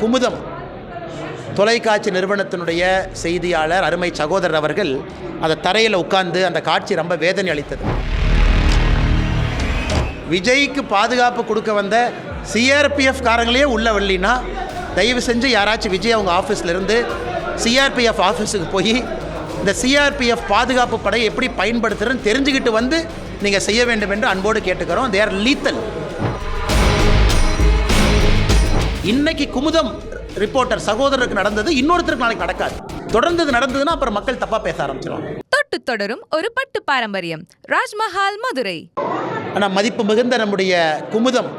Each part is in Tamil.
குமுதம் தொலைக்காட்சி நிறுவனத்தினுடைய செய்தியாளர் அருமை சகோதரர் அவர்கள் அதை தரையில் உட்கார்ந்து அந்த காட்சி ரொம்ப வேதனை அளித்தது. விஜய்க்கு பாதுகாப்பு கொடுக்க வந்த சிஆர்பிஎஃப் காரங்களே உள்ள வரலினா தயவு செஞ்சு யாராச்சும் விஜய் அவங்க ஆஃபீஸில் இருந்து சிஆர்பிஎஃப் ஆஃபீஸுக்கு போய் இந்த சிஆர்பிஎஃப் பாதுகாப்பு படையை எப்படி பயன்படுத்துறதுன்னு தெரிஞ்சுக்கிட்டு வந்து நீங்கள் செய்ய வேண்டும் என்று அன்போடு கேட்டுக்கிறோம். தேர் லீத்தல் இன்னைக்கு குமுதம் ரிப்போர்ட்டர் சகோதரருக்கு நடந்தது இன்னொருத்தருக்கு நாளைக்கு நடக்காது. தொடர்ந்து இது நடந்ததுன்னா அப்புறம் மக்கள் தப்பாக பேச ஆரம்பிச்சிடும் தொட்டு தொடரும் ஒரு பட்டு பாரம்பரியம். ராஜ்மஹால் மதுரை. ஆனால் மதிப்பு மிகுந்த நம்முடைய குமுதம்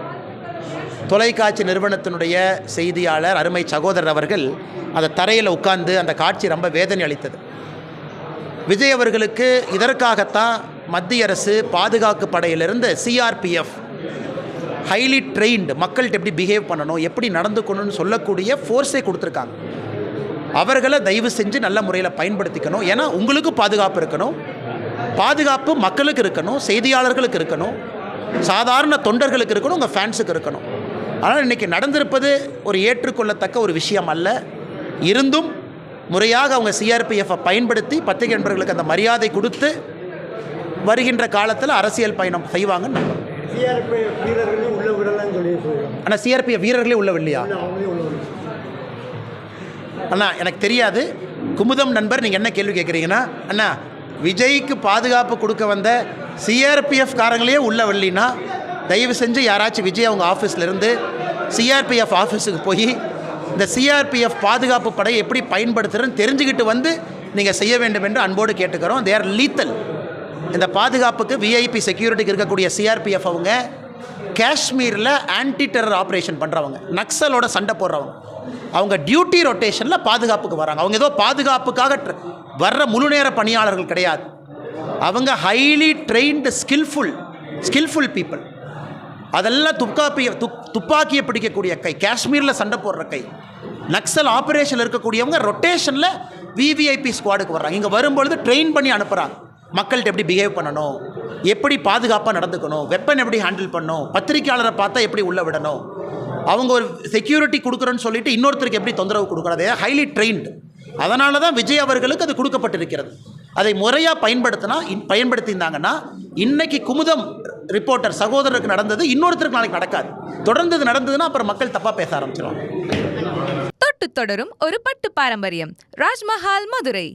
தொலைக்காட்சி நிறுவனத்தினுடைய செய்தியாளர் அருமை சகோதரர் அவர்கள் அதை தரையில் உட்கார்ந்து அந்த காட்சி ரொம்ப வேதனை அளித்தது. விஜய் அவர்களுக்கு இதற்காகத்தான் மத்திய அரசு பாதுகாப்பு படையிலிருந்து சிஆர்பிஎஃப் ஹைலி ட்ரெயின்டு மக்கள்கிட்ட எப்படி பிஹேவ் பண்ணணும் எப்படி நடந்துக்கணும்னு சொல்லக்கூடிய ஃபோர்ஸே கொடுத்துருக்காங்க. அவர்களை தயவு செஞ்சு நல்ல முறையில் பயன்படுத்திக்கணும். ஏன்னா உங்களுக்கு பாதுகாப்பு இருக்கணும். பாதுகாப்பு மக்களுக்கு இருக்கணும் செய்தியாளர்களுக்கு இருக்கணும். சாதாரண தொண்டர்களுக்கு இருக்கணும் உங்கள் ஃபேன்ஸுக்கு இருக்கணும். ஆனால் இன்றைக்கி நடந்திருப்பது ஒரு ஏற்றுக்கொள்ளத்தக்க ஒரு விஷயம் அல்ல. இருந்தும் முறையாக அவங்க சிஆர்பிஎஃப்பை பயன்படுத்தி பத்திரிகை நண்பர்களுக்கு அந்த மரியாதை கொடுத்து வருகின்ற காலத்தில் அரசியல் பயணம் செய்வாங்கன்னு நம்புறோம். ஆனால் சிஆர்பிஎஃப் வீரர்களே உள்ள இல்லையா அவங்களே உள்ள விடலாம் அண்ணா எனக்கு தெரியாது. குமுதம் நண்பர் நீங்கள் என்ன கேள்வி கேட்குறீங்கன்னா அண்ணா விஜய்க்கு பாதுகாப்பு கொடுக்க வந்த சிஆர்பிஎஃப் காரங்களே உள்ள வரலினா தயவு செஞ்சு யாராச்சும் விஜய் அவங்க ஆஃபீஸில் இருந்து சிஆர்பிஎஃப் ஆஃபீஸுக்கு போய் இந்த சிஆர்பிஎஃப் பாதுகாப்பு படையை எப்படி பயன்படுத்துறதுன்னு தெரிஞ்சுக்கிட்டு வந்து நீங்கள் செய்ய வேண்டும் என்று அன்போடு கேட்டுக்கிறோம். தேர் லீத்தல் இந்த பாதுகாப்புக்கு விஐபி செக்யூரிட்டிக்கு இருக்கக்கூடிய சிஆர்பிஎஃப் அவங்க காஷ்மீரில் ஆன்டி டெரர் ஆப்ரேஷன் பண்ணுறவங்க நக்சலோட சண்டை போடுறவங்க. அவங்க டியூட்டி ரொட்டேஷனில் பாதுகாப்புக்கு வராங்க. அவங்க ஏதோ பாதுகாப்புக்காக வர்ற முழு நேர பணியாளர்கள் கிடையாது. அவங்க highly trained skillful skillful people அதெல்லாம் துப்பாக்கிய துப் துப்பாக்கியை பிடிக்கக்கூடிய கை காஷ்மீரில் சண்டை போடுற கை. நக்சல் ஆப்ரேஷனில் இருக்கக்கூடியவங்க ரொட்டேஷனில் விவிஐபி ஸ்குவாடுக்கு வர்றாங்க. இங்கே வரும்பொழுது ட்ரெயின் பண்ணி அனுப்புகிறாங்க மக்கள்கிட்ட எப்படி பிஹேவ் பண்ணணும்? எப்படி பாதுகாப்பாக நடந்துக்கணும்? வெப்பன் எப்படி ஹேண்டில் பண்ணணும்? பத்திரிக்கையாளரை பார்த்தா எப்படி உள்ள விடணும்? அவங்க ஒரு செக்யூரிட்டி கொடுக்குறோன்னு சொல்லிட்டு இன்னொருத்தருக்கு எப்படி தொந்தரவு கொடுக்குறது ஹைலி ட்ரெயின்டு அதனால தான் விஜய் அவர்களுக்கு அது கொடுக்கப்பட்டிருக்கிறது. அதை முறையாக பயன்படுத்தினா இன் பயன்படுத்தியிருந்தாங்கன்னா இன்னைக்கு குமுதம் ரிப்போர்ட்டர் சகோதரருக்கு நடந்தது இன்னொருத்தருக்கு நாளைக்கு நடக்காது. தொடர்ந்து இது நடந்ததுன்னா அப்புறம் மக்கள் தப்பாக பேச ஆரம்பிச்சிடும் தொட்டு தொடரும் ஒரு பட்டு பாரம்பரியம். ராஜ்மஹால் மதுரை.